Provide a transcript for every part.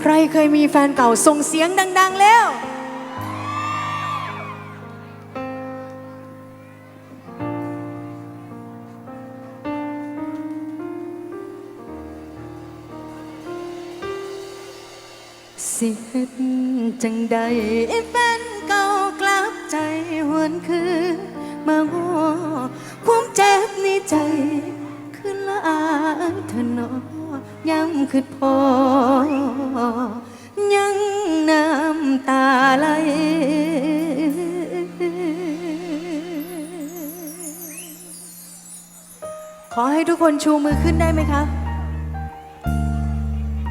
ใครเคยมีแฟนเก่าส่งเสียงดัง ๆ แล้ว สิเฮ็ดจังใดแฟนเก่ากลับใจหวนคือ มาง้อความเจ็บในใจคือหลายเธอเนอยังคือพอ ยังน้ำตาไหลขอให้ทุกคนชูมือขึ้นได้ไหมคะ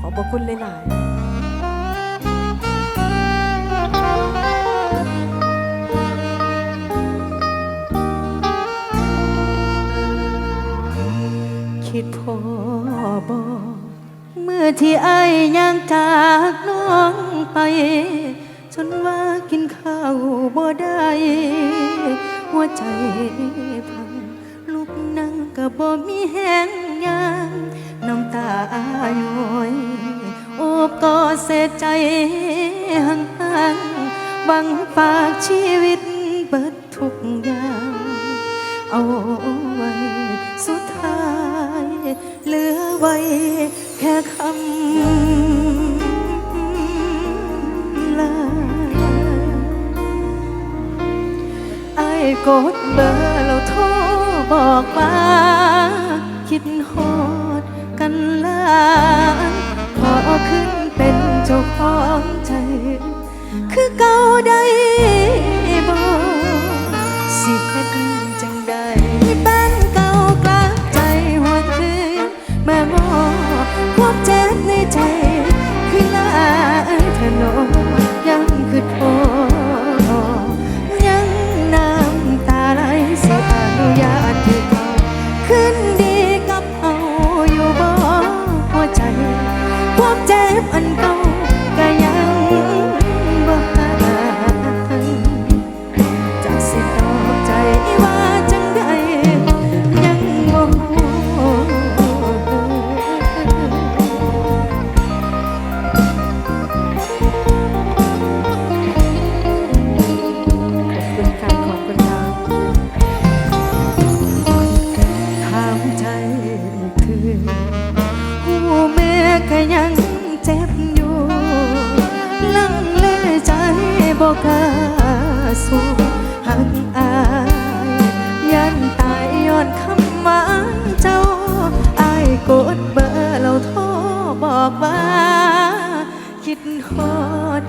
ขอบพระคุณหลายๆคิดพอบอ เมื่อที่ไอ้ยย่างจากน้องไป จนว่ากินข้าวบ่ได้ หัวใจพังลูกนั่งก็บ่มีแห้งยางน้ำตาย้อยโอบกอดเสียใจห่างๆหวังฝากชีวิตเบิดทุกอย่างเอาไว้สุดท้ายเหลือไว้ ค่คำลาไอ้กดเบอร์แล้วโทรบอกมาา หูแม่ก็ยังเจ็บอยู่ลังเลใจบอกกล้าสู้หักอายยันตายย้อนคำว่าเจ้าอายกดเบอร์เราโทรบอกว่า คิดฮอด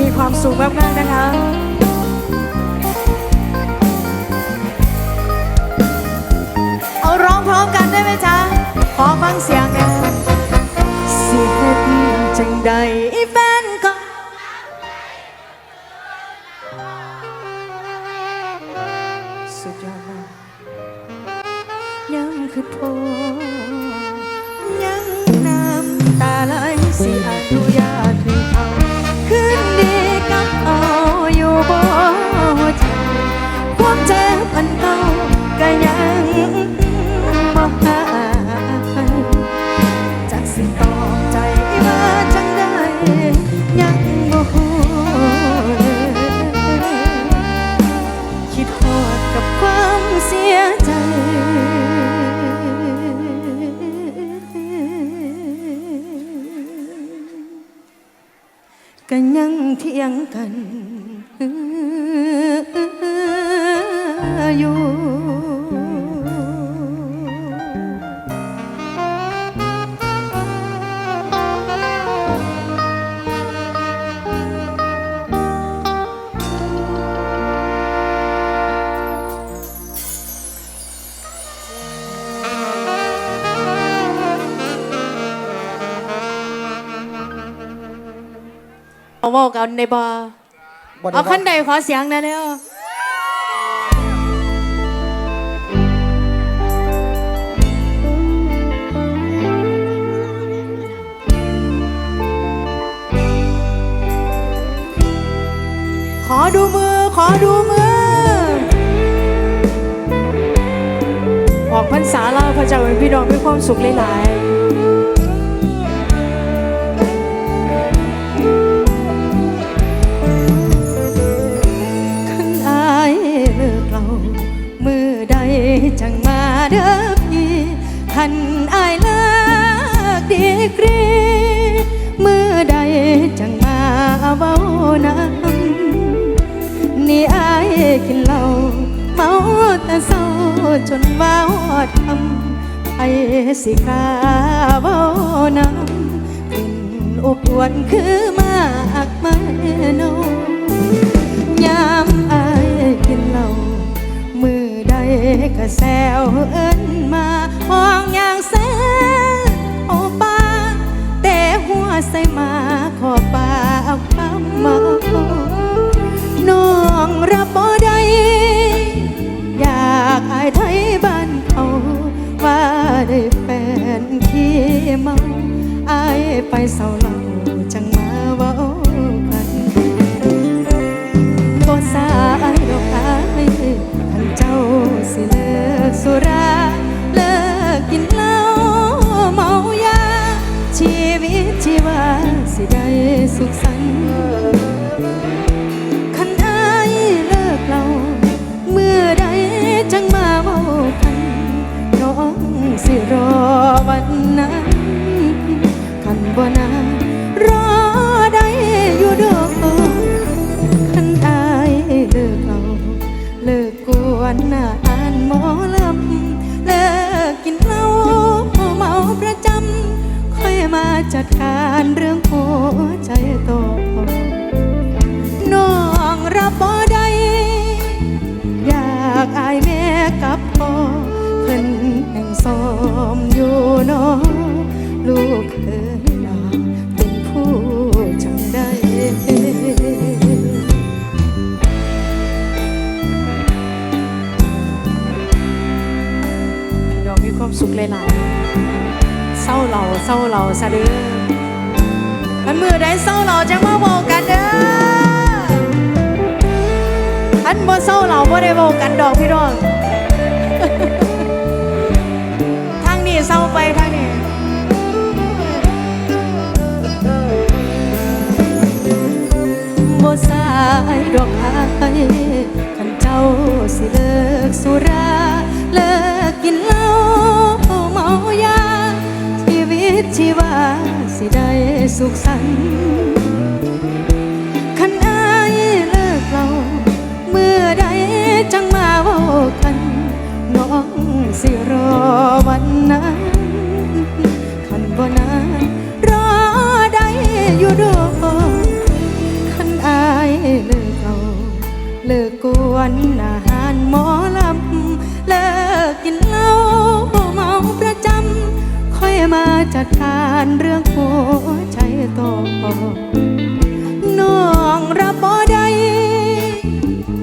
มีความสุขมาก ๆ นะคะเอาร้องพร้อมกันได้ไหมจ๊ะ ขอฟังเสียงหนะสิเฮ็ดจังใดแฟนก็สุดยอดมากยังคือพอยังน้ำตาไหล กันอยู่ เอาเว้ากันในบาบ่ได้เอาว่าขั้นใดขอเสียงหนะเนี่ยขอดูมือ ขอดูมือ ออกพรรษาเราพระเจ้าเป็นพี่น้องมีความสุขหลายๆ จนว่าหอดคำไอสิกาเว้านำขึ้นอบอวนคือมากไม่น้อยามอายกินเหล้ามือใดก็แซวเอิ้นมาห้องอย่างแซวโอป้าแต่หัวใส่มาขอปากคำมา มีความสุขหลายๆเศร้าเราเศร้าเราซะเด้อมันมือได้เศร้าเราจังมาบอกกันเด้ออันบ่เศร้าเราบ่ได้บอกกันดอกพี่น้องทางนี้เศร้าไปทางนี้บ่สายดอกอายคันเจ้าสิเลิกสุราเลิกกินเหล้า ตชีวาสิได้สุขสันต์คันอายเลิกเรา เมื่อใดจังมาว้ากัน น้องสิรอวันนั้นคันบ่นานรอได้อยู่ดอกคันอายเลิกเอาเลิกกวนอา จัดการเรื่องหัวใจต่อน้องรับบ่ได้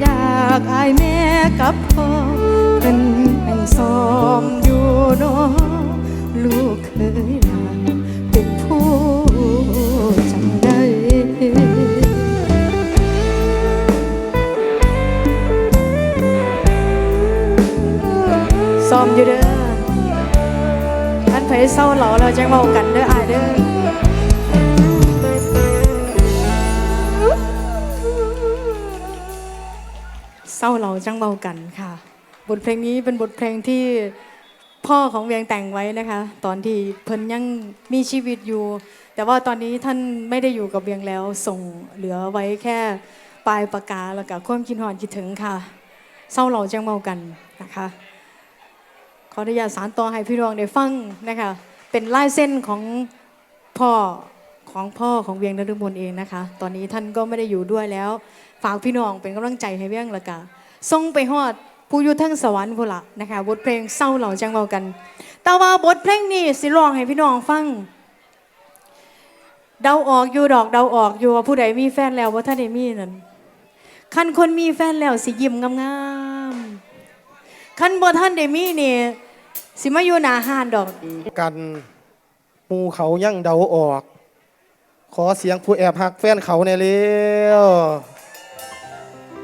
อยากอายแม่กับพ่อเป็นเป็นซ้อมอยู่น้องลูกเคย เศร้าเหลาจังเมากันค่ะ บทเพลงนี้เป็นบทเพลงที่พ่อของเวียงแต่งไว้นะคะ ตอนที่เพิ่นยังมีชีวิตอยู่ แต่ว่าตอนนี้ท่านไม่ได้อยู่กับเวียงแล้วส่งเหลือไว้แค่ปลายปากกาแล้วก็ความคิดหอนคิดถึงค่ะ เศร้าเราจังเมากันนะคะขออนุญาตสารต่อให้พี่รองได้ฟังนะคะเป็นลายเส้นของพ่อของพ่อของเวียงนฤมลเองนะคะ ตอนนี้ท่านก็ไม่ได้อยู่ด้วยแล้ว ฝากพี่น้องเป็นกำลังใจให้เวียงละกะส่งไปฮอดผู้อยู่ทั้งสวรรค์พุ่ละนะคะบทเพลงเศร้าเหล่าจังเบากัน แต่ว่าบทเพลงนี้สิร้องให้พี่น้องฟัง เดาออกอยู่ดอกเดาออกอยู่ว่าผู้ใดมีแฟนแล้วว่าท่านได้มีนั่นคันคนมีแฟนแล้วสิยิ้มงามๆคันบ่ท่านได้มีนี่สิมาอยู่หนาห้านดอก กันหมูเขายั่งเดาออก ขอเสียงผู้แอบหักแฟนเขาในอยเร็ว